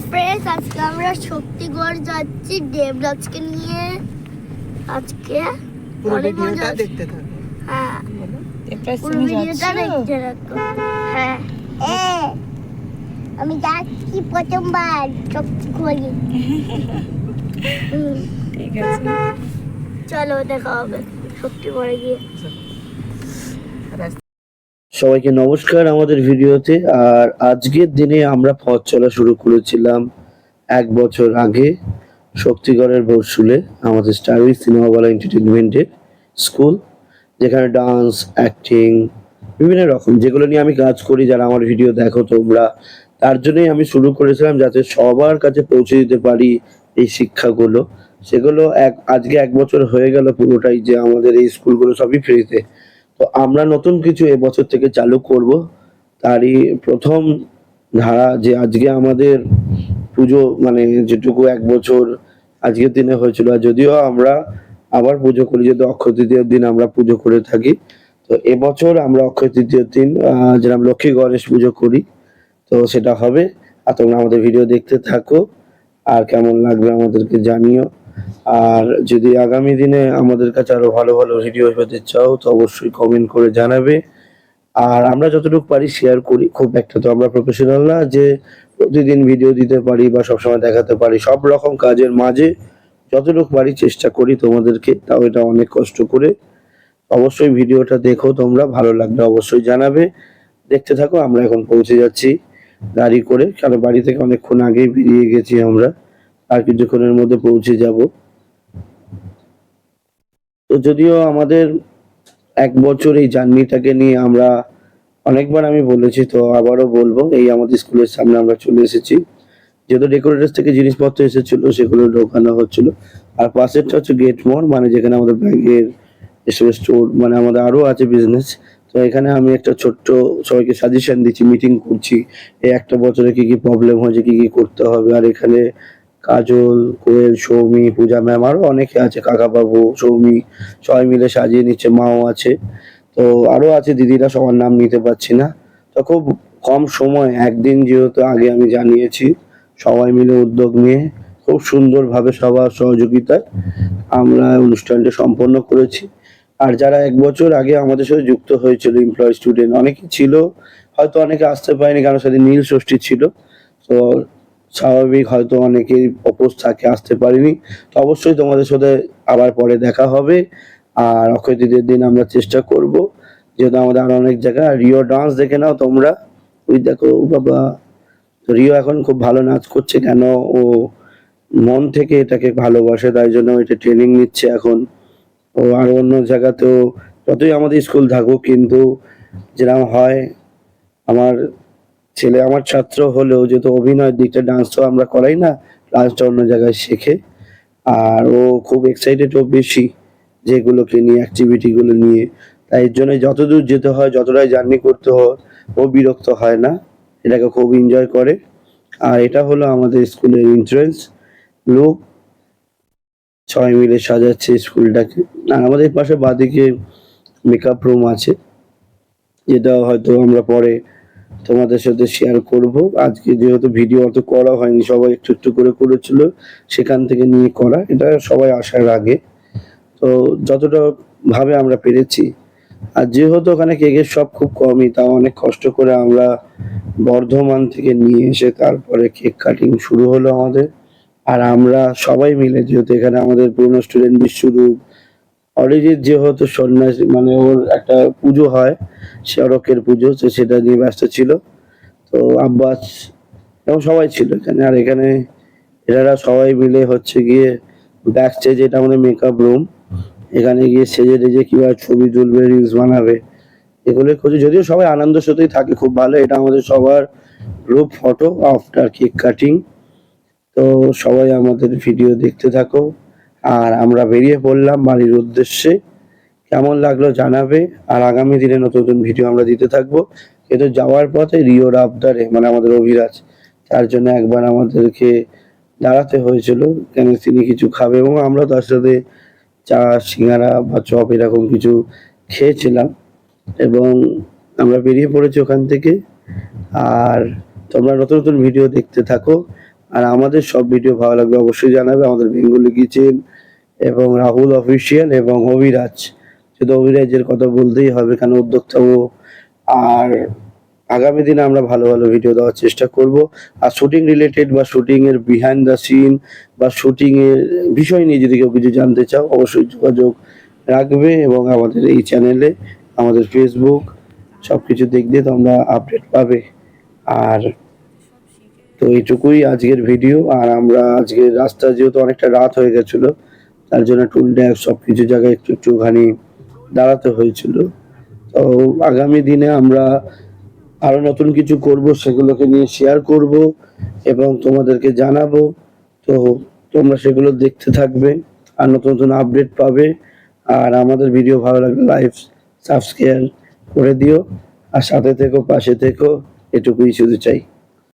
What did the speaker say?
Friends আজকে আমরা শক্তিগড় যাচ্ছি দেবরাজকে নিয়ে। আজকে অনেক মজা দেখতে থাকো। হ্যাঁ। হ্যাঁ। আমি যাচ্ছি প্রথমবার শক্তিগড়ে হুম, ঠিক আছে। চলো দেখা হবে। শক্তিগড়ে গিয়ে। রাস্তা সবাইকে নমস্কার আমাদের ভিডিওতে। আর আজকের দিনে আমরা পথ চলা শুরু করেছিলাম এক বছর আগে শক্তিগড়ের বরশুলে, আমাদের স্টারউই সিনেমাওয়ালা এন্টারটেনমেন্টের স্কুল, যেখানে ডান্স, অ্যাক্টিং, বিভিন্ন রকম যেগুলো নিয়ে আমি কাজ করি, যারা আমার ভিডিও দেখো তোমরা, তার জন্যই আমি শুরু করেছিলাম যাতে সবার কাছে পৌঁছে দিতে পারি এই শিক্ষাগুলো। সেগুলো এক, আজকে এক বছর হয়ে গেল পুরোটাই যে আমাদের এই স্কুলগুলো সবই ফ্রিতে তো আমরা নতুন কিছু এবছর থেকে চালু করব। তারই প্রথম ধারা যে আজকে আমাদের পুজো মানে যেটুকু এক বছর আজকের দিনে হয়েছিল যদিও আমরা আবার পুজো করি, যেহেতু অক্ষয় তৃতীয়ার দিন আমরা পুজো করে থাকি। তো এবছর আমরা অক্ষয় তৃতীয়ার দিন যেরকম লক্ষ্মী গণেশ পুজো করি, তো সেটা হবে। আর তোমরা আমাদের ভিডিও দেখতে থাকো। আর কেমন লাগবে আমাদেরকে জানিও। আর যদি আগামী দিনে আমাদের কাছে আরও ভালো ভালো ভিডিও পেতে চাও, তো অবশ্যই কমেন্ট করে জানাবে। আর আমরা যতটুকু পারি শেয়ার করি, খুব একটা তো আমরা প্রফেশনাল না যে প্রতিদিন ভিডিও দিতে পারি বা সবসময় দেখাতে পারি, সব রকম কাজের মাঝে যতটুকু পারি চেষ্টা করি তোমাদেরকে, তাও এটা অনেক কষ্ট করে। অবশ্যই ভিডিওটা দেখো তোমরা, ভালো লাগলে অবশ্যই জানাবে। দেখতে থাকো, আমরা এখন পৌঁছে যাচ্ছি গাড়ি করে, কারণ বাড়ি থেকে অনেকক্ষণ আগেই বেরিয়ে গেছি আমরা। আর কিছুক্ষণের মধ্যে পৌঁছে যাব। তো যদিও আমাদের এক বছর এই জার্নিটাকে নিয়ে আমরা অনেকবার আমি বলেছি, তো আবারও বলব, এই আমাদের স্কুলের সামনে আমরা চলে এসেছি। যেহেতু ডেকোরেটার্স থেকে জিনিসপত্র এসেছিল, সেগুলো ঢোকানো হচ্ছিল। আর পাশেরটা হচ্ছে গেট মোড় মানে যেখানে আমাদের ব্যাগের এসব স্টোর মানে আমাদের আরও আছে বিজনেস তো এখানে আমি একটা ছোট্ট সবাইকে সাজেশন দিচ্ছি মিটিং করছি, এই একটা বছরে কি কি প্রবলেম হয়েছে, কি কি করতে হবে। আর এখানে কাজল, কোয়েল, সৌমি, পূজা ম্যাম, আরও অনেকে আছে, কাকাবাবু, সৌমি, সবাই মিলে সাজিয়ে নিচ্ছে, মাও আছে। তো আরও আছে দিদিরা, সবার নাম নিতে পারছি না। তো খুব কম সময়, একদিন যেহেতু আগে আমি জানিয়েছি, সবাই মিলে উদ্যোগ নিয়ে খুব সুন্দরভাবে সবার সহযোগিতায় আমরা অনুষ্ঠানটা সম্পন্ন করেছি। আর যারা এক বছর আগে আমাদের সাথে যুক্ত হয়েছিল এমপ্লয় স্টুডেন্ট অনেকে ছিল, হয়তো অনেকে আসতে পারেনি, কারণ সাথে নীল ষষ্ঠী ছিল। তো স্বাভাবিক হয়তো অনেকেই অপোজ থাকে, আসতে পারিনি। তো অবশ্যই তোমাদের সাথে আবার পরে দেখা হবে। আর অক্ষয় তৃতীয়ের দিন আমরা চেষ্টা করব। যেহেতু আমাদের আরও অনেক জায়গা রিও ডান্স দেখে নাও তোমরা। ওই দেখো বাবা। রিও এখন খুব ভালো নাচ করছে কেন? ও মন থেকে এটাকে ভালোবাসে, তাই জন্য এটা ট্রেনিং নিচ্ছে এখন। ও আর অন্য জায়গাতেও, যতই আমাদের স্কুল থাকুক, কিন্তু যেরকম হয়, আমার ছেলে আমার ছাত্র হলেও যেহেতু অভিনয়ের দিকটা ডান্স তো আমরা করাই না ডান্সটা অন্য জায়গায় শেখে। আর ও খুব এক্সাইটেড ও বেশি যেগুলোকে নিয়ে অ্যাক্টিভিটিগুলো নিয়ে। তাই এর জন্য যতদূর যেতে হয়, যতটাই জার্নি করতে হয়, ও বিরক্ত হয় না। এটাকে খুব এনজয় করে। আর এটা হলো আমাদের স্কুলের এন্ট্রেন্স লোক সবাই মিলে সাজাচ্ছে স্কুলটাকে। আর আমাদের পাশে বাদিকে মেকআপ রুম আছে। যেটা হয়তো আমরা পরে তোমাদের সাথে শেয়ার করব। আজকে যেহেতু ভিডিও অত করা হয়নি, সবাই একটু একটু করে করেছিল, সেখান থেকে নিয়ে করা। এটা সবাই আসার আগে। তো যতটা ভাবে আমরা পেরেছি। আর যেহেতু ওখানে কেকের সব খুব কমই, তাও অনেক কষ্ট করে আমরা বর্ধমান থেকে নিয়ে এসে তারপরে কেক কাটিং শুরু হলো আমাদের। আর আমরা সবাই মিলে, যেহেতু এখানে আমাদের পুরনো স্টুডেন্ট বিশ্বরূপ অরিজিৎ যেহেতু সন্ন্যাসী মানে ওর একটা পুজো হয় শরকের পুজো তো সেটা নিয়ে ব্যস্ত ছিল। তো আব্বাস এবং সবাই ছিল এখানে। আর এখানে এনারা সবাই মিলে হচ্ছে গিয়ে ব্যাক স্টেজ এটা আমাদের মেকআপ রুম এখানে গিয়ে সেজে টেজে কীভাবে ছবি তুলবে রিলস বানাবে, এগুলো খুঁজে যদিও সবাই আনন্দের সাথেই থাকে, খুব ভালো। এটা আমাদের সবার group photo after cake cutting তো সবাই আমাদের ভিডিও দেখতে থাকো। আর আমরা বেরিয়ে পড়লাম বাড়ির উদ্দেশ্যে। কেমন লাগল জানাবে? আর আগামী দিনে নতুন নতুন ভিডিও আমরা দিতে থাকব। কিন্তু যাওয়ার পথে রিওর আবদারে মানে আমাদের অভিরাজ। তার জন্য একবার আমাদেরকে দাঁড়াতে হয়েছিল, কেন তিনি কিছু খাবে এবং আমরা তার সাথে চা, সিঙ্গারা বা চপ এরকম কিছু খেয়েছিলাম। এবং আমরা বেরিয়ে পড়েছি ওখান থেকে। আর তোমরা নতুন নতুন ভিডিও দেখতে থাকো। আর আমাদের সব ভিডিও ভালো লাগবে অবশ্যই জানাবে। আমাদের বেঙ্গলি কিচেন এবং রাহুল অফিসিয়াল এবং অভিরাজ। শুধু অভিরাজের কথা বলতেই হবে, কেন উদ্যোক্তা ও আর আগামী দিনে আমরা ভালো ভালো ভিডিও দেওয়ার চেষ্টা করব। আর শুটিং রিলেটেড বা শুটিং এর বিহাইন্ড দ্য সিন বা শুটিং এর বিষয় নিয়ে যদি কেউ কিছু জানতে চাও, অবশ্যই যোগাযোগ রাখবে এবং আমাদের এই চ্যানেলে আমাদের ফেসবুক সব কিছু দেখলে তোমরা আপডেট পাবে। আর তো এইটুকুই আজকের ভিডিও আর আমরা আজকের রাস্তা যেহেতু অনেকটা রাত হয়ে গেছিল তার জন্য টুল ড্যাক সব কিছু জায়গায় একটু, একটুখানি দাঁড়াতে হয়েছিল। তো আগামী দিনে আমরা আরও নতুন কিছু করব, সেগুলোকে নিয়ে শেয়ার করব এবং তোমাদেরকে জানাব। তো তোমরা সেগুলো দেখতে থাকবে আর নতুন নতুন আপডেট পাবে। আর আমাদের ভিডিও ভালো লাগলে লাইভ সাবস্ক্রাইব করে দিও। আর সাথে থেকো, পাশে থেকো, এটুকুই শুধু চাই।